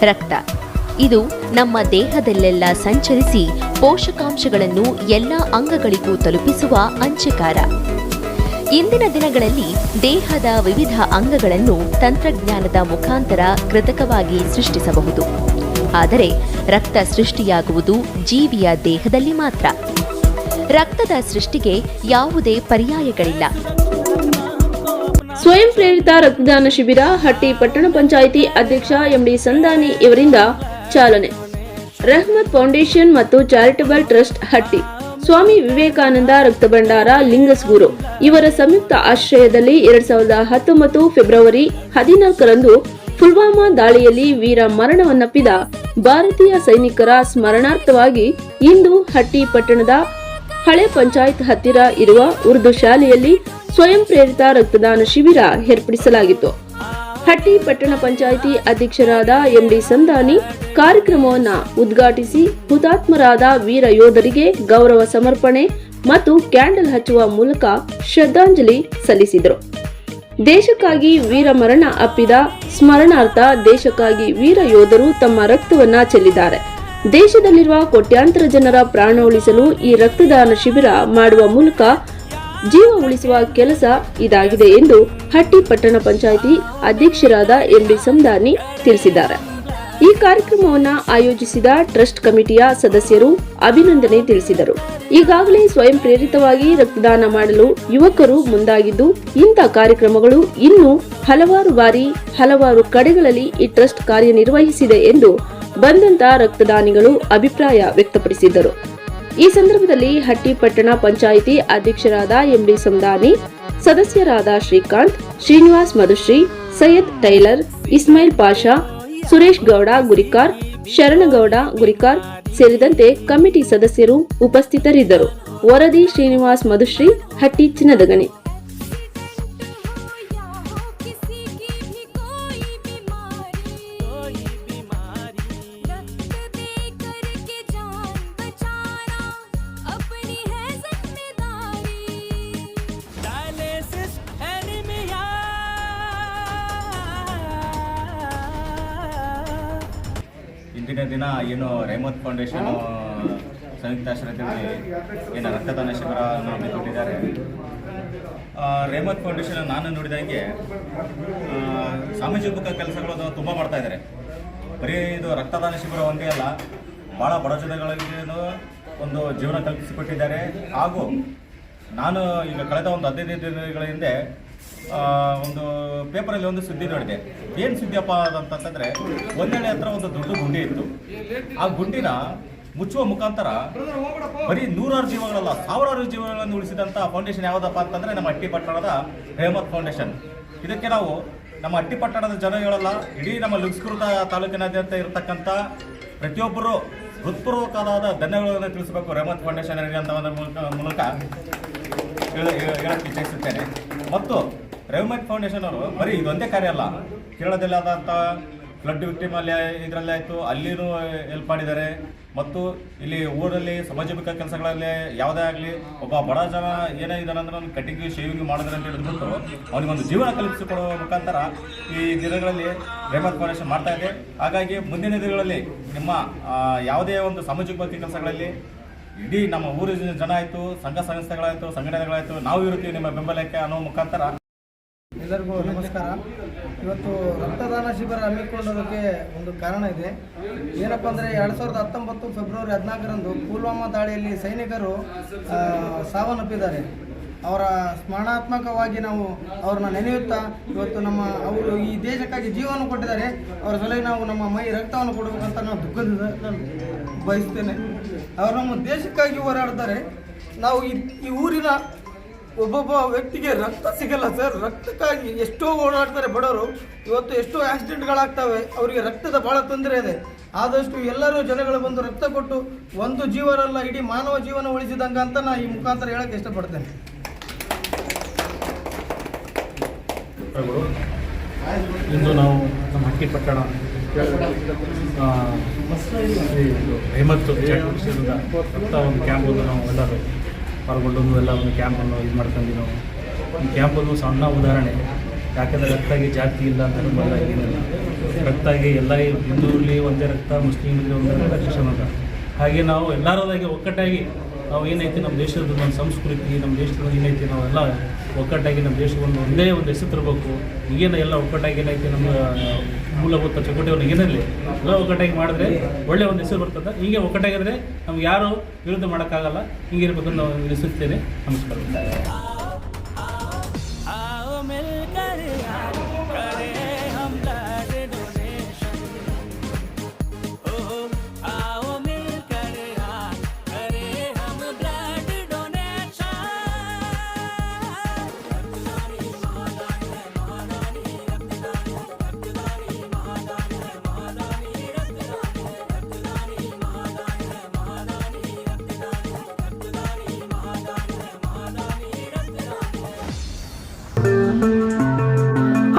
ರಕ್ತ. ಇದು ನಮ್ಮ ದೇಹದಲ್ಲೆಲ್ಲ ಸಂಚರಿಸಿ ಪೋಷಕಾಂಶಗಳನ್ನು ಎಲ್ಲ ಅಂಗಗಳಿಗೂ ತಲುಪಿಸುವ ಅಂಚೆಕಾರ. ಇಂದಿನ ದಿನಗಳಲ್ಲಿ ದೇಹದ ವಿವಿಧ ಅಂಗಗಳನ್ನು ತಂತ್ರಜ್ಞಾನದ ಮುಖಾಂತರ ಕೃತಕವಾಗಿ ಸೃಷ್ಟಿಸಬಹುದು. ಆದರೆ ರಕ್ತ ಸೃಷ್ಟಿಯಾಗುವುದು ಜೀವಿಯ ದೇಹದಲ್ಲಿ ಮಾತ್ರ. ರಕ್ತದ ಸೃಷ್ಟಿಗೆ ಯಾವುದೇ ಪರ್ಯಾಯಗಳಿಲ್ಲ. ಸ್ವಯಂ ಪ್ರೇರಿತ ರಕ್ತದಾನ ಶಿಬಿರ, ಹಟ್ಟಿ ಪಟ್ಟಣ ಪಂಚಾಯಿತಿ ಅಧ್ಯಕ್ಷ ಎಂಡಿ ಸಂದಾನಿ ಇವರಿಂದ ಚಾಲನೆ. ರಹಮತ್ ಫೌಂಡೇಶನ್ ಮತ್ತು ಚಾರಿಟಬಲ್ ಟ್ರಸ್ಟ್ ಹಟ್ಟಿ. ಸ್ವಾಮಿ ವಿವೇಕಾನಂದ ರಕ್ತ ಭಂಡಾರ, ಲಿಂಗಸ್ಗೂರು. ಇವರ ಸಂಯುಕ್ತ ಆಶ್ರಯದಲ್ಲಿ ಎರಡ್ ಸಾವಿರದ ಹತ್ತೊಂಬತ್ತು ಫೆಬ್ರವರಿ ಹದಿನಾಲ್ಕರಂದು ಪುಲ್ವಾಮಾ ದಾಳಿಯಲ್ಲಿ ವೀರ ಮರಣವನ್ನಪ್ಪಿದ ಭಾರತೀಯ ಸೈನಿಕರ ಸ್ಮರಣಾರ್ಥವಾಗಿ ಇಂದು ಹಟ್ಟಿ ಪಟ್ಟಣದ ಹಳೆ ಪಂಚಾಯತ್ ಹತ್ತಿರ ಇರುವ ಉರ್ದು ಶಾಲೆಯಲ್ಲಿ ಸ್ವಯಂ ಪ್ರೇರಿತ ರಕ್ತದಾನ ಶಿಬಿರ ಏರ್ಪಡಿಸಲಾಗಿತ್ತು. ಹಟ್ಟಿ ಪಟ್ಟಣ ಪಂಚಾಯಿತಿ ಅಧ್ಯಕ್ಷರಾದ ಎಂಡಿ ಸಂದಾನಿ ಕಾರ್ಯಕ್ರಮವನ್ನು ಉದ್ಘಾಟಿಸಿ ಹುತಾತ್ಮರಾದ ವೀರ ಯೋಧರಿಗೆ ಗೌರವ ಸಮರ್ಪಣೆ ಮತ್ತು ಕ್ಯಾಂಡಲ್ ಹಚ್ಚುವ ಮೂಲಕ ಶ್ರದ್ಧಾಂಜಲಿ ಸಲ್ಲಿಸಿದರು. ದೇಶಕ್ಕಾಗಿ ವೀರ ಮರಣ ಅಪ್ಪಿದ ಸ್ಮರಣಾರ್ಥ ದೇಶಕ್ಕಾಗಿ ವೀರ ಯೋಧರು ತಮ್ಮ ರಕ್ತವನ್ನ ಚೆಲ್ಲಿದ್ದಾರೆ. ದೇಶದಲ್ಲಿರುವ ಕೋಟ್ಯಾಂತರ ಜನರ ಪ್ರಾಣ ಉಳಿಸಲು ಈ ರಕ್ತದಾನ ಶಿಬಿರ ಮಾಡುವ ಮೂಲಕ ಜೀವ ಉಳಿಸುವ ಕೆಲಸ ಇದಾಗಿದೆ ಎಂದು ಹಟ್ಟಿ ಪಟ್ಟಣ ಪಂಚಾಯಿತಿ ಅಧ್ಯಕ್ಷರಾದ ಎಂಬಿ ಸಂದಾನಿ ತಿಳಿಸಿದ್ದಾರೆ. ಈ ಕಾರ್ಯಕ್ರಮವನ್ನು ಆಯೋಜಿಸಿದ ಟ್ರಸ್ಟ್ ಕಮಿಟಿಯ ಸದಸ್ಯರು ಅಭಿನಂದನೆ ತಿಳಿಸಿದರು. ಈಗಾಗಲೇ ಸ್ವಯಂ ಪ್ರೇರಿತವಾಗಿ ರಕ್ತದಾನ ಮಾಡಲು ಯುವಕರು ಮುಂದಾಗಿದ್ದು, ಇಂಥ ಕಾರ್ಯಕ್ರಮಗಳು ಇನ್ನೂ ಹಲವಾರು ಬಾರಿ ಹಲವಾರು ಕಡೆಗಳಲ್ಲಿ ಈ ಟ್ರಸ್ಟ್ ಕಾರ್ಯನಿರ್ವಹಿಸಿದೆ ಎಂದು ಬಂದಂತ ರಕ್ತದಾನಿಗಳು ಅಭಿಪ್ರಾಯ ವ್ಯಕ್ತಪಡಿಸಿದ್ದರು. ಈ ಸಂದರ್ಭದಲ್ಲಿ ಹಟ್ಟಿ ಪಟ್ಟಣ ಪಂಚಾಯಿತಿ ಅಧ್ಯಕ್ಷರಾದ ಎಂಬಿ ಸಂದಾನಿ, ಸದಸ್ಯರಾದ ಶ್ರೀಕಾಂತ್, ಶ್ರೀನಿವಾಸ್ ಮಧುಶ್ರೀ, ಸೈಯದ್ ಟೈಲರ್, ಇಸ್ಮಾಯಿಲ್ ಪಾಷಾ, ಸುರೇಶ್ ಗೌಡ ಗುರಿಕಾರ್, ಶರಣಗೌಡ ಗುರಿಕಾರ್ ಸೇರಿದಂತೆ ಕಮಿಟಿ ಸದಸ್ಯರು ಉಪಸ್ಥಿತರಿದ್ದರು. ವರದಿ ಶ್ರೀನಿವಾಸ್ ಮಧುಶ್ರೀ, ಹಟ್ಟಿ ಚಿನ್ನದಗಣಿ. ಇಂದಿನ ದಿನ ಏನು ರೇಮತ್ ಫೌಂಡೇಶನ್ ಸಂಯುಕ್ತಾಶ್ರಯದಲ್ಲಿ ಏನು ರಕ್ತದಾನ ಶಿಬಿರ ಹಮ್ಮಿಕೊಂಡಿದ್ದಾರೆ ರೇಮತ್ ಫೌಂಡೇಶನ್ ನಾನು ನೋಡಿದಂಗೆ ಸಾಮಾಜಿಕ ಕೆಲಸಗಳನ್ನು ತುಂಬ ಮಾಡ್ತಾ ಇದ್ದಾರೆ. ಬರೀ ಇದು ರಕ್ತದಾನ ಶಿಬಿರ ಒಂದೇ ಅಲ್ಲ ಭಾಳ ಬಡ ಜನಗಳಿಗೇನು ಒಂದು ಜೀವನ ಕಲ್ಪಿಸಿಕೊಟ್ಟಿದ್ದಾರೆ. ಹಾಗೂ ನಾನು ಈಗ ಕಳೆದ ಒಂದು ಹದಿನೈದು ದಿನಗಳ ಹಿಂದೆ ಒಂದು ಪೇಪರಲ್ಲಿ ಒಂದು ಸುದ್ದಿ ನೋಡಿದೆ. ಏನು ಸುದ್ದಿಯಪ್ಪ ಅಂತಂದ್ರೆ ಒಂದೆಡೆ ಹತ್ರ ಒಂದು ದೊಡ್ಡ ಗುಂಡಿ ಇತ್ತು. ಆ ಗುಂಡಿನ ಮುಚ್ಚುವ ಮುಖಾಂತರ ಬರೀ ನೂರಾರು ಜೀವಗಳಲ್ಲ, ಸಾವಿರಾರು ಜೀವಗಳನ್ನು ಉಳಿಸಿದಂಥ ಫೌಂಡೇಶನ್ ಯಾವುದಪ್ಪ ಅಂತಂದ್ರೆ ನಮ್ಮ ಹಟ್ಟಿ ಪಟ್ಟಣದ ರೇಮತ್ ಫೌಂಡೇಶನ್ ಇದಕ್ಕೆ ನಾವು ನಮ್ಮ ಹಟ್ಟಿ ಪಟ್ಟಣದ ಹೇಳಲ್ಲ, ಇಡೀ ನಮ್ಮ ಲುಕ್ಸ್ಕೃತ ತಾಲೂಕಿನಾದ್ಯಂತ ಇರತಕ್ಕಂಥ ಪ್ರತಿಯೊಬ್ಬರು ಹೃತ್ಪೂರ್ವಕವಾದ ಧನ್ಯಗಳನ್ನು ತಿಳಿಸಬೇಕು ರೇಮತ್ ಫೌಂಡೇಶನ್ ಅಂತ ಮೂಲಕ ಮೂಲಕ, ಹೇಳ- ಹೇಳ- ಹೇಳಕ್ಕೆ ಇಚ್ಛಿಸುತ್ತೇನೆ. ಮತ್ತು ರೆವಮೆಂಟ್ ಫೌಂಡೇಶನ್ ಅವರು ಬರೀ ಇದೊಂದೇ ಕಾರ್ಯ ಅಲ್ಲ ಕೇರಳದಲ್ಲಿ ಆದಂಥ ಫ್ಲಡ್ ವಿಕ್ಟಿಮ್ ಅಲ್ಲಿ ಇದರಲ್ಲಿ ಆಯಿತು, ಅಲ್ಲಿನೂ ಹೆಲ್ಪ್ ಮಾಡಿದ್ದಾರೆ. ಮತ್ತು ಇಲ್ಲಿ ಊರಲ್ಲಿ ಸಾಮಾಜಿಕ ಕೆಲಸಗಳಲ್ಲಿ ಯಾವುದೇ ಆಗಲಿ ಒಬ್ಬ ಬಡ ಜನ ಏನೇ ಇದ್ದಾನೆ ಅಂದ್ರೆ ಒಂದು ಕಟಿಂಗ್ ಶೇವಿಂಗ್ ಮಾಡಿದ್ರೆ ಅಂತ ಹೇಳಿದ್ಬಿಟ್ಟು ಅವನಿಗೊಂದು ಜೀವನ ಕಲ್ಪಿಸಿಕೊಡುವ ಮುಖಾಂತರ ಈ ದಿನಗಳಲ್ಲಿ ರೇಮತ್ ಫೌಂಡೇಶನ್ ಮಾಡ್ತಾ ಇದೆ. ಹಾಗಾಗಿ ಮುಂದಿನ ದಿನಗಳಲ್ಲಿ ನಿಮ್ಮ ಯಾವುದೇ ಒಂದು ಸಾಮಾಜಿಕ ಕೆಲಸಗಳಲ್ಲಿ ಇಡೀ ನಮ್ಮ ಊರಿನ ಜನ ಆಯಿತು, ಸಂಘ ಸಂಸ್ಥೆಗಳಾಯಿತು, ಸಂಘಟನೆಗಳಾಯಿತು, ನಾವು ಇರುತ್ತೀವಿ ನಿಮ್ಮ ಬೆಂಬಲಕ್ಕೆ ಅನ್ನೋ ಮುಖಾಂತರ. ಎಲ್ಲರಿಗೂ ನಮಸ್ಕಾರ. ಇವತ್ತು ರಕ್ತದಾನ ಶಿಬಿರ ಹಮ್ಮಿಕೊಳ್ಳೋದಕ್ಕೆ ಒಂದು ಕಾರಣ ಇದೆ. ಏನಪ್ಪ ಅಂದರೆ ಎರಡು ಸಾವಿರದ ಹತ್ತೊಂಬತ್ತು ಫೆಬ್ರವರಿ ಹದಿನಾಲ್ಕರಂದು ಪುಲ್ವಾಮಾ ದಾಳಿಯಲ್ಲಿ ಸೈನಿಕರು ಸಾವನ್ನಪ್ಪಿದ್ದಾರೆ. ಅವರ ಸ್ಮರಣಾತ್ಮಕವಾಗಿ ನಾವು ಅವ್ರನ್ನ ನೆನೆಯುತ್ತಾ ಇವತ್ತು ನಮ್ಮ ಅವರು ಈ ದೇಶಕ್ಕಾಗಿ ಜೀವವನ್ನು ಕೊಟ್ಟಿದ್ದಾರೆ. ಅವರ ಸಲಹೆ ನಾವು ನಮ್ಮ ಮೈ ರಕ್ತವನ್ನು ಕೊಡಬೇಕಂತ ನಾವು ದುಃಖದಿಂದ ಬಯಸ್ತೇನೆ. ಅವರು ನಮ್ಮ ದೇಶಕ್ಕಾಗಿ ಹೋರಾಡ್ತಾರೆ. ನಾವು ಈ ಈ ಊರಿನ ಒಬ್ಬೊಬ್ಬ ವ್ಯಕ್ತಿಗೆ ರಕ್ತ ಸಿಗಲ್ಲ ಸರ್. ರಕ್ತಕ್ಕಾಗಿ ಎಷ್ಟೋ ಓಡಾಡ್ತಾರೆ ಬಡವರು. ಇವತ್ತು ಎಷ್ಟೋ ಆಕ್ಸಿಡೆಂಟ್ಗಳಾಗ್ತವೆ. ಅವರಿಗೆ ರಕ್ತದ ಭಾಳ ತೊಂದರೆ ಇದೆ. ಆದಷ್ಟು ಎಲ್ಲರೂ ಜನಗಳು ಬಂದು ರಕ್ತ ಕೊಟ್ಟು ಒಂದು ಜೀವನಲ್ಲ, ಇಡೀ ಮಾನವ ಜೀವನ ಉಳಿಸಿದಂಗೆ ಅಂತ ನಾನು ಈ ಮುಖಾಂತರ ಹೇಳಕ್ಕೆ ಇಷ್ಟಪಡ್ತೇನೆ. ಇಂದು ನಾವು ನಮ್ಮ ಹಕ್ಕಿ ಪಟ್ಟಣ ಹೇಮತ್ ಚಟುವಟಿಕೆಯಿಂದ ರಕ್ತ ಒಂದು ಕ್ಯಾಂಪನ್ನು ನಾವು ಎಲ್ಲರೂ ಪಾಲ್ಗೊಂಡು ಎಲ್ಲ ಒಂದು ಕ್ಯಾಂಪನ್ನು ಇದು ಮಾಡ್ಕೊಂಡು ನಾವು ಈ ಕ್ಯಾಂಪನ್ನು ಸಣ್ಣ ಉದಾಹರಣೆ. ಯಾಕಂದರೆ ರಕ್ತಾಗಿ ಜಾತಿ ಇಲ್ಲ ಅಂತ ಬಲ್ಲ ಏನಿಲ್ಲ. ರಕ್ತಾಗಿ ಎಲ್ಲ ಹಿಂದೂರಲ್ಲಿ ಒಂದೇ ರಕ್ತ ಮುಸ್ಲಿಮ್ ಇರಲಿ ಒಂದೇ ರಕ್ತ ಅದ ಹಾಗೆ ನಾವು ಎಲ್ಲರದಾಗಿ ಒಕ್ಕಟ್ಟಾಗಿ ನಾವು ಏನೈತಿ ನಮ್ಮ ದೇಶದ ನಮ್ಮ ಸಂಸ್ಕೃತಿ, ನಮ್ಮ ದೇಶದ ಏನೈತಿ ನಾವೆಲ್ಲ ಒಕ್ಕಟ್ಟಾಗಿ ನಮ್ಮ ದೇಶವನ್ನು ಒಂದೇ ಒಂದು ಹೆಸರು ತರಬೇಕು. ಈಗೇನು ಎಲ್ಲ ಒಕ್ಕಟ್ಟಾಗಿ ಏನೈತಿ ನಮ್ಮ ಮೂಲಭೂತ ಚಟುವಟಿಕೆಗಳು ಏನಿರಲಿ, ಎಲ್ಲ ಒಕ್ಕಟ್ಟಾಗಿ ಮಾಡಿದ್ರೆ ಒಳ್ಳೆ ಒಂದು ಹೆಸರು ಬರ್ತದೆ. ಹೀಗೆ ಒಕ್ಕಟ್ಟಾಗಿದ್ರೆ ನಮ್ಗೆ ಯಾರು ವಿರುದ್ಧ ಮಾಡೋಕ್ಕಾಗಲ್ಲ. ಹೀಗಿರ್ಬೇಕು ನಾವು ನಿಲ್ಲಿಸುತ್ತೇನೆ ನಮಸ್ಕಾರ.